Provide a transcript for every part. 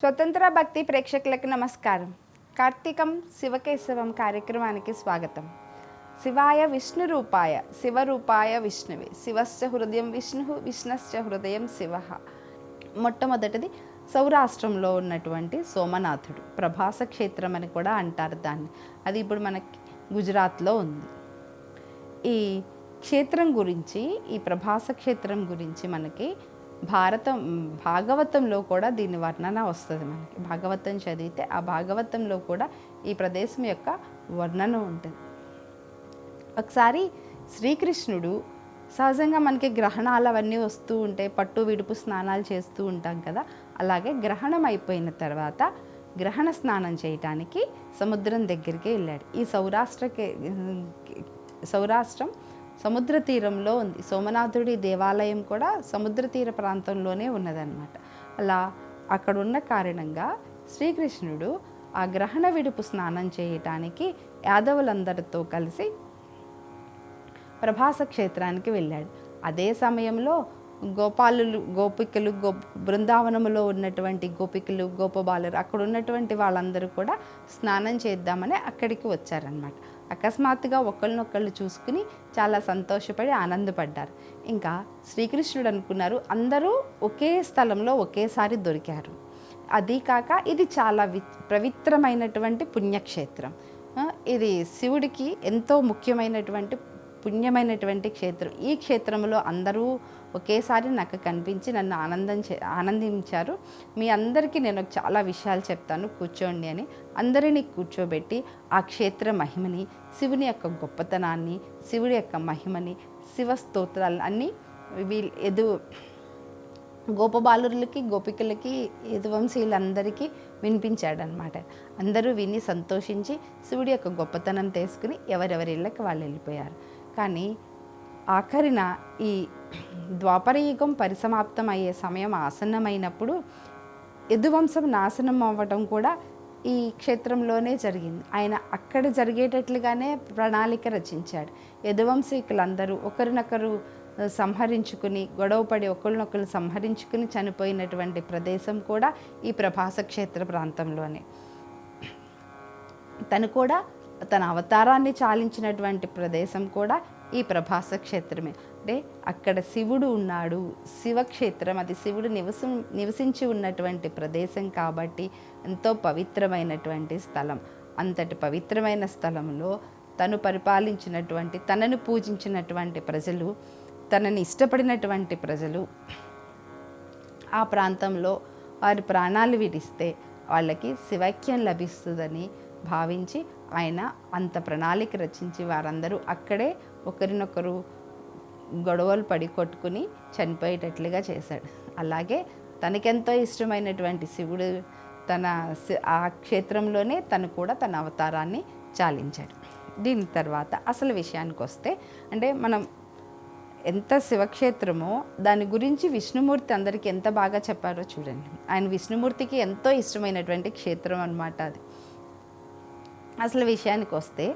స్వతంత్ర భక్తి ప్రేక్షకులకు నమస్కారం. కార్తీకం శివకేశవం కార్యక్రమానికి స్వాగతం. శివాయ విష్ణు రూపాయ శివరూపాయ విష్ణువే. శివశ్చ హృదయం విష్ణు విష్ణశ్చ హృదయం శివ. మొట్టమొదటిది సౌరాష్ట్రంలో ఉన్నటువంటి సోమనాథుడు. ప్రభాస క్షేత్రం అని కూడా అంటారు దాన్ని. అది ఇప్పుడు మనకి గుజరాత్లో ఉంది. ఈ క్షేత్రం గురించి ఈ ప్రభాస క్షేత్రం గురించి మనకి భారతం భాగవతంలో కూడా దీని వర్ణన వస్తుంది మనకి. భాగవతం చదివితే ఆ భాగవతంలో కూడా ఈ ప్రదేశం యొక్క వర్ణన ఉంటుంది. ఒకసారి శ్రీకృష్ణుడు సహజంగా మనకి గ్రహణాలు అవన్నీ వస్తూ ఉంటాయి పట్టు విడుపు స్నానాలు చేస్తూ ఉంటాం కదా అలాగే గ్రహణం అయిపోయిన తర్వాత గ్రహణ స్నానం చేయటానికి సముద్రం దగ్గరికి వెళ్ళాడు. ఈ సౌరాష్ట్రకి సౌరాష్ట్రం సముద్ర తీరంలో ఉంది. సోమనాథుడి దేవాలయం కూడా సముద్ర తీర ప్రాంతంలోనే ఉన్నదన్నమాట. అలా అక్కడ ఉన్న కారణంగా శ్రీకృష్ణుడు ఆ గ్రహణ విడుపు స్నానం చేయటానికి యాదవులందరితో కలిసి ప్రభాస క్షేత్రానికి వెళ్ళాడు. అదే సమయంలో గోపాలులు గోపికలు గో బృందావనములో ఉన్నటువంటి గోపికలు గోపబాలురు అక్కడ ఉన్నటువంటి వాళ్ళందరూ కూడా స్నానం చేద్దామని అక్కడికి వచ్చారనమాట అకస్మాత్తుగా ఒకళ్ళనొకళ్ళు చూసుకుని చాలా సంతోషపడి ఆనందపడ్డారు. ఇంకా శ్రీకృష్ణుడు అనుకున్నారు అందరూ ఒకే స్థలంలో ఒకేసారి దొరికారు. అది కాక ఇది చాలా వి పవిత్రమైనటువంటి పుణ్యక్షేత్రం. ఇది శివుడికి ఎంతో ముఖ్యమైనటువంటి పుణ్యమైనటువంటి క్షేత్రం. ఈ క్షేత్రంలో అందరూ ఒకేసారి నాకు కనిపించి నన్ను ఆనందం చే ఆనందించారు. మీ అందరికీ నేను చాలా విషయాలు చెప్తాను. కూర్చోండి అని అందరినీ కూర్చోబెట్టి ఆ క్షేత్ర మహిమని శివుని యొక్క గొప్పతనాన్ని శివుడి యొక్క మహిమని శివ స్తోత్రాలు అన్నీ వీళ్ళు ఎదు గోపబాలురులకి గోపికలకి యదువంశీయులందరికీ వినిపించాడనమాట అందరూ విని సంతోషించి శివుడి యొక్క గొప్పతనం తీసుకుని ఎవరెవరి ఇళ్ళకి వాళ్ళు వెళ్ళిపోయారు. కానీ ఆఖరిన ఈ ద్వాపరయుగం పరిసమాప్తం అయ్యే సమయం ఆసన్నమైనప్పుడు యదువంశం నాశనం అవ్వటం కూడా ఈ క్షేత్రంలోనే జరిగింది. ఆయన అక్కడ జరిగేటట్లుగానే ప్రణాళిక రచించాడు. యదువంశీకులందరూ ఒకరినొకరు సంహరించుకుని గొడవపడి ఒకరినొకరు సంహరించుకుని చనిపోయినటువంటి ప్రదేశం కూడా ఈ ప్రభాస క్షేత్ర ప్రాంతంలోనే. తను కూడా తన అవతారాన్ని చాలించినటువంటి ప్రదేశం కూడా ఈ ప్రభాస క్షేత్రమే. అంటే అక్కడ శివుడు ఉన్నాడు శివక్షేత్రం అది శివుడు నివసం నివసించి ఉన్నటువంటి ప్రదేశం కాబట్టి ఎంతో పవిత్రమైనటువంటి స్థలం. అంతటి పవిత్రమైన స్థలంలో తను పరిపాలించినటువంటి తనను పూజించినటువంటి ప్రజలు తనని ఇష్టపడినటువంటి ప్రజలు ఆ ప్రాంతంలో వారి ప్రాణాలు విడిస్తే వాళ్ళకి శివైక్యం లభిస్తుందని భావించి ఆయన అంత ప్రణాళిక రచించి వారందరూ అక్కడే ఒకరినొకరు గొడవలు పడి కొట్టుకుని చనిపోయేటట్లుగా చేశాడు. అలాగే తనకెంతో ఇష్టమైనటువంటి శివుడు తన ఆ క్షేత్రంలోనే తను కూడా తన అవతారాన్ని చాలించాడు. దీని తర్వాత అసలు విషయానికి వస్తే అంటే మనం ఎంత శివక్షేత్రమో దాని గురించి విష్ణుమూర్తి అందరికీ ఎంత బాగా చెప్పారో చూడండి. ఆయన విష్ణుమూర్తికి ఎంతో ఇష్టమైనటువంటి క్షేత్రం అనమాట అది. అసలు విషయానికి వస్తే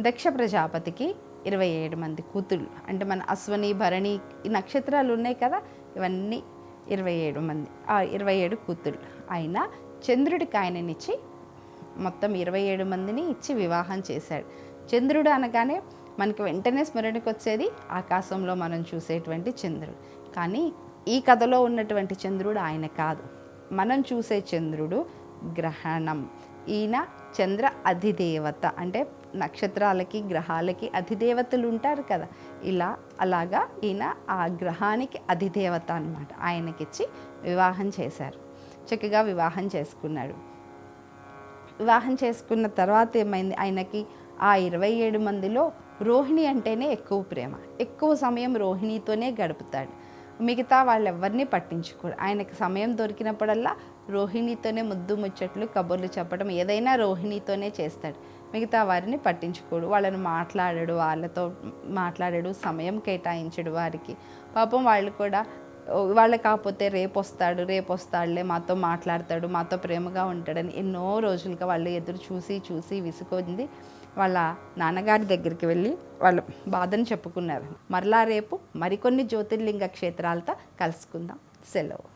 దక్ష ప్రజాపతికి ఇరవై ఏడు మంది కూతుళ్ళు. అంటే మన అశ్వని భరణి ఈ నక్షత్రాలు ఉన్నాయి కదా ఇవన్నీ ఇరవై ఏడు మంది ఇరవై ఏడు కూతుళ్ళు. ఆయన చంద్రుడికి ఆయననిచ్చి మొత్తం ఇరవై ఏడు మందిని ఇచ్చి వివాహం చేశాడు. చంద్రుడు అనగానే మనకి వెంటనే స్మరణకు వచ్చేది ఆకాశంలో మనం చూసేటువంటి చంద్రుడు. కానీ ఈ కథలో ఉన్నటువంటి చంద్రుడు ఆయన కాదు. మనం చూసే చంద్రుడు గ్రహణం. ఈయన చంద్ర అధిదేవత. అంటే నక్షత్రాలకి గ్రహాలకి అధిదేవతలు ఉంటారు కదా. ఇలా అలాగా ఈయన ఆ గ్రహానికి అధిదేవత అనమాట ఆయనకిచ్చి వివాహం చేశారు. చక్కగా వివాహం చేసుకున్నాడు. వివాహం చేసుకున్న తర్వాత ఏమైంది? ఆయనకి ఆ ఇరవై ఏడు మందిలో రోహిణి అంటేనే ఎక్కువ ప్రేమ. ఎక్కువ సమయం రోహిణితోనే గడుపుతాడు. మిగతా వాళ్ళు ఎవరిని పట్టించుకోడు. ఆయనకు సమయం దొరికినప్పుడల్లా రోహిణితోనే ముద్దు ముచ్చట్లు కబుర్లు చెప్పడం ఏదైనా రోహిణితోనే చేస్తాడు. మిగతా వారిని పట్టించుకోడు. వాళ్ళని మాట్లాడడు వాళ్ళతో మాట్లాడడు సమయం కేటాయించడు వారికి. పాపం వాళ్ళు కూడా వాళ్ళు కాకపోతే రేపు వస్తాడు రేపు వస్తాడులే మాతో మాట్లాడతాడు మాతో ప్రేమగా ఉంటాడని ఎన్నో రోజులుగా వాళ్ళు ఎదురు చూసి చూసి విసుకొంది వాళ్ళ నాన్నగారి దగ్గరికి వెళ్ళి వాళ్ళ బాధను చెప్పుకున్నారు. మరలా రేపు మరికొన్ని జ్యోతిర్లింగ క్షేత్రాలతో కలుసుకుందాం. సెలవు.